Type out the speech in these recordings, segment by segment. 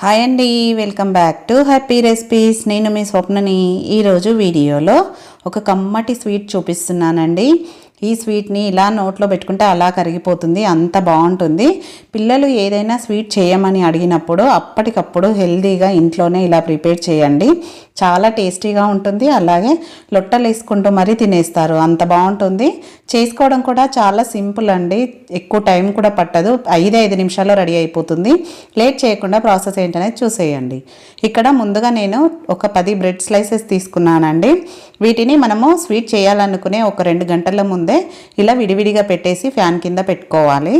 Hi అండి welcome back to happy recipes. నేను మీ స్వప్నని. ఈరోజు వీడియోలో ఒక కమ్మటి స్వీట్ చూపిస్తున్నానండి. ఈ స్వీట్ని ఇలా నోట్లో పెట్టుకుంటే అలా కరిగిపోతుంది అంత బాగుంటుంది. పిల్లలు ఏదైనా స్వీట్ చేయమని అడిగినప్పుడు అప్పటికప్పుడు హెల్తీగా ఇంట్లోనే ఇలా ప్రిపేర్ చేయండి. చాలా టేస్టీగా ఉంటుంది అలాగే లొట్టలు వేసుకుంటూ మరీ తినేస్తారు అంత బాగుంటుంది. చేసుకోవడం కూడా చాలా సింపుల్ అండి ఎక్కువ టైం కూడా పట్టదు ఐదు ఐదు నిమిషాల్లో రెడీ అయిపోతుంది. లేట్ చేయకుండా ప్రాసెస్ ఏంటనేది చూసేయండి. ఇక్కడ ముందుగా నేను ఒక పది బ్రెడ్ స్లైసెస్ తీసుకున్నానండి. వీటిని మనము స్వీట్ చేయాలనుకునే ఒక రెండు గంటల ముందు ఇలా విడివిడిగా పెట్టేసి ఫ్యాన్ కింద పెట్టుకోవాలి.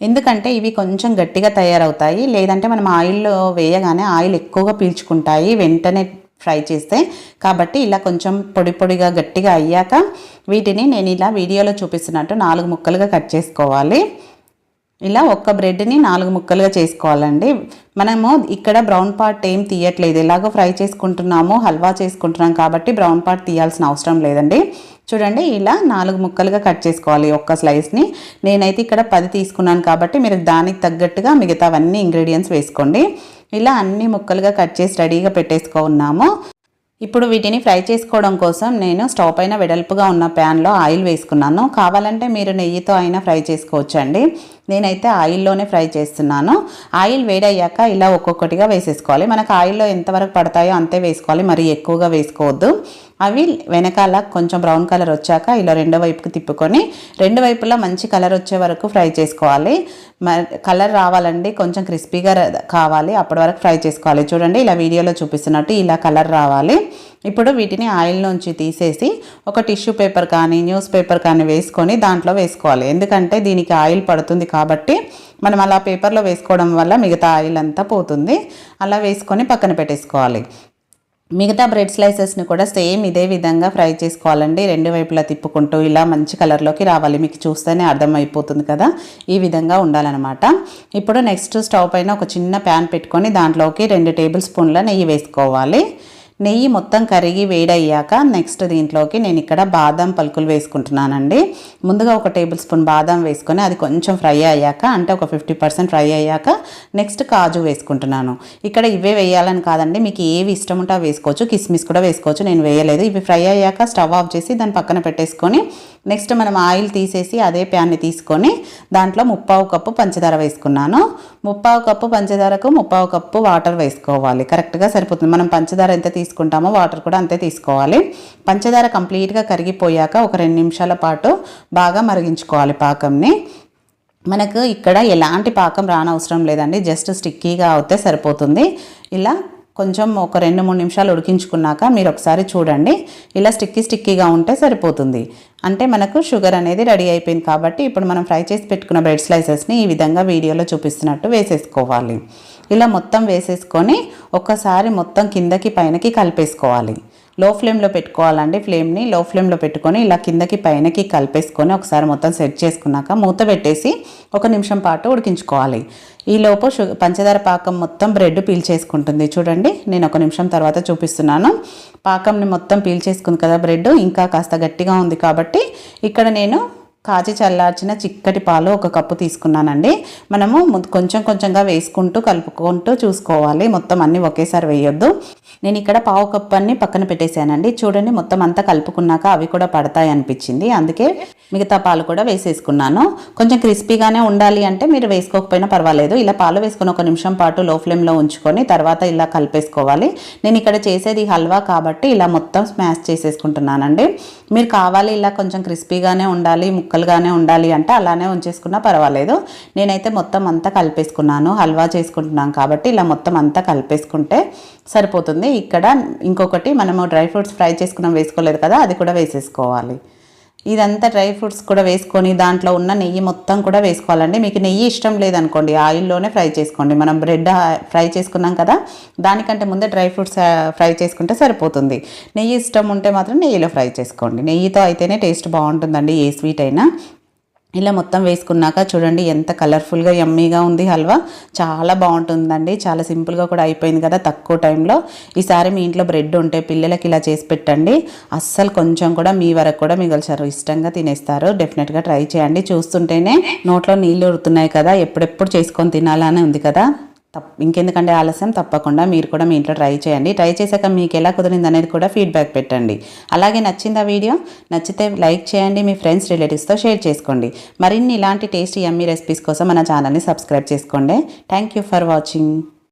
ఎందుకంటే ఇవి కొంచెం గట్టిగా తయారవుతాయి. లేదంటే మనం ఆయిల్లో వేయగానే ఆయిల్ ఎక్కువగా పీల్చుకుంటాయి వెంటనే ఫ్రై చేస్తే. కాబట్టి ఇలా కొంచెం పొడి పొడిగా గట్టిగా అయ్యాక వీటిని నేను ఇలా వీడియోలో చూపిస్తున్నట్టు నాలుగు ముక్కలుగా కట్ చేసుకోవాలి. ఇలా ఒక్క బ్రెడ్ని నాలుగు ముక్కలుగా చేసుకోవాలండి. మనము ఇక్కడ బ్రౌన్ పార్ట్ ఏం తీయట్లేదు. ఎలాగో ఫ్రై చేసుకుంటున్నాము హల్వా చేసుకుంటున్నాం కాబట్టి బ్రౌన్ పార్ట్ తీయాల్సిన అవసరం లేదండి. చూడండి ఇలా నాలుగు ముక్కలుగా కట్ చేసుకోవాలి ఒక్క స్లైస్ని. నేనైతే ఇక్కడ పది తీసుకున్నాను కాబట్టి మీరు దానికి తగ్గట్టుగా మిగతావన్నీ ఇంగ్రీడియంట్స్ వేసుకోండి. ఇలా అన్ని ముక్కలుగా కట్ చేసి రెడీగా పెట్టేసుకున్నాము. ఇప్పుడు వీటిని ఫ్రై చేసుకోవడం కోసం నేను స్టవ్ పైన వెడల్పుగా ఉన్న ప్యాన్లో ఆయిల్ వేసుకున్నాను. కావాలంటే మీరు నెయ్యితో అయినా ఫ్రై చేసుకోవచ్చండి. నేనైతే ఆయిల్లోనే ఫ్రై చేస్తున్నాను. ఆయిల్ వేడయ్యాక ఇలా ఒక్కొక్కటిగా వేసేసుకోవాలి. మనకు ఆయిల్లో ఎంతవరకు పడతాయో అంతే వేసుకోవాలి. మరి ఎక్కువగా వేసుకోవద్దు. అవి వెనకాల కొంచెం బ్రౌన్ కలర్ వచ్చాక ఇలా రెండో వైపుకి తిప్పుకొని రెండు వైపులా మంచి కలర్ వచ్చే వరకు ఫ్రై చేసుకోవాలి. కలర్ రావాలండి కొంచెం క్రిస్పీగా కావాలి అప్పటి వరకు ఫ్రై చేసుకోవాలి. చూడండి ఇలా వీడియోలో చూపిస్తున్నట్టు ఇలా కలర్ రావాలి. ఇప్పుడు వీటిని ఆయిల్ నుంచి తీసేసి ఒక టిష్యూ పేపర్ కానీ న్యూస్ పేపర్ కానీ వేసుకొని దాంట్లో వేసుకోవాలి. ఎందుకంటే దీనికి ఆయిల్ పడుతుంది కాబట్టి మనం అలా పేపర్లో వేసుకోవడం వల్ల మిగతా ఆయిల్ అంతా పోతుంది. అలా వేసుకొని పక్కన పెట్టేసుకోవాలి. మిగతా బ్రెడ్ స్లైసెస్ని కూడా సేమ్ ఇదే విధంగా ఫ్రై చేసుకోవాలండి. రెండు వైపులా తిప్పుకుంటూ ఇలా మంచి కలర్లోకి రావాలి. మీకు చూస్తేనే అర్థమైపోతుంది కదా. ఈ విధంగా ఉండాలన్నమాట. ఇప్పుడు నెక్స్ట్ స్టవ్ పైన ఒక చిన్న ప్యాన్ పెట్టుకొని దాంట్లోకి రెండు టేబుల్ స్పూన్ల నెయ్యి వేసుకోవాలి. నెయ్యి మొత్తం కరిగి వేడయ్యాక నెక్స్ట్ దీంట్లోకి నేను ఇక్కడ బాదం పలుకులు వేసుకుంటున్నానండి. ముందుగా ఒక టేబుల్ స్పూన్ బాదం వేసుకొని అది కొంచెం ఫ్రై అయ్యాక అంటే ఒక ఫిఫ్టీ పర్సెంట్ ఫ్రై అయ్యాక నెక్స్ట్ కాజు వేసుకుంటున్నాను. ఇక్కడ ఇవే వేయాలని కాదండి మీకు ఏవి ఇష్టం ఉంటే వేసుకోవచ్చు కిస్మిస్ కూడా వేసుకోవచ్చు నేను వేయలేదు. ఇవి ఫ్రై అయ్యాక స్టవ్ ఆఫ్ చేసి దాన్ని పక్కన పెట్టేసుకొని నెక్స్ట్ మనం ఆయిల్ తీసేసి అదే ప్యాన్ని తీసుకొని దాంట్లో ముప్పావు కప్పు పంచదార వేసుకున్నాను. ముప్పావు కప్పు పంచదారకు ముప్పావు కప్పు వాటర్ వేసుకోవాలి కరెక్ట్గా సరిపోతుంది. మనం పంచదార ఎంత తీసుకుంటామో వాటర్ కూడా అంతే తీసుకోవాలి. పంచదార కంప్లీట్గా కరిగిపోయాక ఒక రెండు నిమిషాల పాటు బాగా మరిగించుకోవాలి పాకంని. మనకు ఇక్కడ ఎలాంటి పాకం రానవసరం లేదండి. జస్ట్ స్టిక్కీగా అవుతే సరిపోతుంది. ఇలా కొంచెం ఒక రెండు మూడు నిమిషాలు ఉడికించుకున్నాక మీరు ఒకసారి చూడండి. ఇలా స్టిక్కీ స్టిక్కీగా ఉంటే సరిపోతుంది. అంటే మనకు షుగర్ అనేది రెడీ అయిపోయింది కాబట్టి ఇప్పుడు మనం ఫ్రై చేసి పెట్టుకున్న బ్రెడ్ స్లైసెస్ని ఈ విధంగా వీడియోలో చూపిస్తున్నట్టు వేసేసుకోవాలి. ఇలా మొత్తం వేసేసుకొని ఒక్కసారి మొత్తం కిందకి పైనకి కలిపేసుకోవాలి. లో ఫ్లేమ్లో పెట్టుకోవాలండి ఫ్లేమ్ని. లో ఫ్లేమ్లో పెట్టుకొని ఇలా కిందకి పైనకి కలిపేసుకొని ఒకసారి మొత్తం సెట్ చేసుకున్నాక మూత పెట్టేసి ఒక నిమిషం పాటు ఉడికించుకోవాలి. ఈ లోపు పంచదార పాకం మొత్తం బ్రెడ్ పీల్చేసుకుంటుంది. చూడండి నేను ఒక నిమిషం తర్వాత చూపిస్తున్నాను. పాకంని మొత్తం పీల్చేసుకుంది కదా బ్రెడ్ ఇంకా కాస్త గట్టిగా ఉంది కాబట్టి ఇక్కడ నేను కాచి చల్లార్చిన చిక్కటి పాలు ఒక కప్పు తీసుకున్నానండి. మనము కొంచెం కొంచెంగా వేసుకుంటూ కలుపుకుంటూ చూసుకోవాలి. మొత్తం అన్నీ ఒకేసారి వేయొద్దు. నేను ఇక్కడ పావు కప్పు అన్ని పక్కన పెట్టేశానండి. చూడండి మొత్తం అంతా కలుపుకున్నాక అవి కూడా పడతాయి అనిపించింది. అందుకే మిగతా పాలు కూడా వేసేసుకున్నాను. కొంచెం క్రిస్పీగానే ఉండాలి అంటే మీరు వేసుకోకపోయినా పర్వాలేదు. ఇలా పాలు వేసుకుని ఒక నిమిషం పాటు లో ఫ్లేమ్లో ఉంచుకొని తర్వాత ఇలా కలిపేసుకోవాలి. నేను ఇక్కడ చేసేది హల్వా కాబట్టి ఇలా మొత్తం స్మాష్ చేసేసుకుంటున్నానండి. మీరు కావాలి ఇలా కొంచెం క్రిస్పీగానే ఉండాలి ముక్కలుగానే ఉండాలి అంటే అలానే ఉంచేసుకున్నా పర్వాలేదు. నేనైతే మొత్తం అంతా కలిపేసుకున్నాను. హల్వా చేసుకుంటున్నాను కాబట్టి ఇలా మొత్తం అంతా కలిపేసుకుంటే సరిపోతుంది. ఇక్కడ ఇంకొకటి మనము డ్రై ఫ్రూట్స్ ఫ్రై చేసుకున్నాం వేసుకోలేదు కదా అది కూడా వేసేసుకోవాలి. ఇదంతా డ్రై ఫ్రూట్స్ కూడా వేసుకొని దాంట్లో ఉన్న నెయ్యి మొత్తం కూడా వేసుకోవాలండి. మీకు నెయ్యి ఇష్టం లేదనుకోండి ఆయిల్లోనే ఫ్రై చేసుకోండి. మనం బ్రెడ్ ఫ్రై చేసుకున్నాం కదా దానికంటే ముందే డ్రై ఫ్రూట్స్ ఫ్రై చేసుకుంటే సరిపోతుంది. నెయ్యి ఇష్టం ఉంటే మాత్రం నెయ్యిలో ఫ్రై చేసుకోండి. నెయ్యితో అయితేనే టేస్ట్ బాగుంటుందండి ఏ స్వీట్ అయినా. ఇలా మొత్తం వేసుకున్నాక చూడండి ఎంత కలర్ఫుల్గా యమ్మీగా ఉంది హల్వా. చాలా బాగుంటుందండి. చాలా సింపుల్గా కూడా అయిపోయింది కదా తక్కువ టైంలో ఈసారి మీ ఇంట్లో బ్రెడ్ ఉంటే పిల్లలకి ఇలా చేసి పెట్టండి. అస్సలు కొంచెం కూడా మీ వరకు కూడా మిగల్చారు ఇష్టంగా తినేస్తారు డెఫినెట్గా ట్రై చేయండి. చూస్తుంటేనే నోట్లో నీళ్ళు ఉడుతున్నాయి కదా. ఎప్పుడెప్పుడు చేసుకొని తినాలని ఉంది కదా. తప్ ఇంకెందుకంటే ఆలస్యం తప్పకుండా మీరు కూడా మీ ఇంట్లో ట్రై చేయండి. ట్రై చేశాక మీకు ఎలా కుదిరింది అనేది కూడా ఫీడ్బ్యాక్ పెట్టండి. అలాగే నచ్చిందా వీడియో? నచ్చితే లైక్ చేయండి మీ ఫ్రెండ్స్ రిలేటివ్స్తో షేర్ చేసుకోండి. మరిన్ని ఇలాంటి టేస్టీ యమ్మీ రెసిపీస్ కోసం మన ఛానల్ని సబ్స్క్రైబ్ చేసుకోండి. Thank you for watching.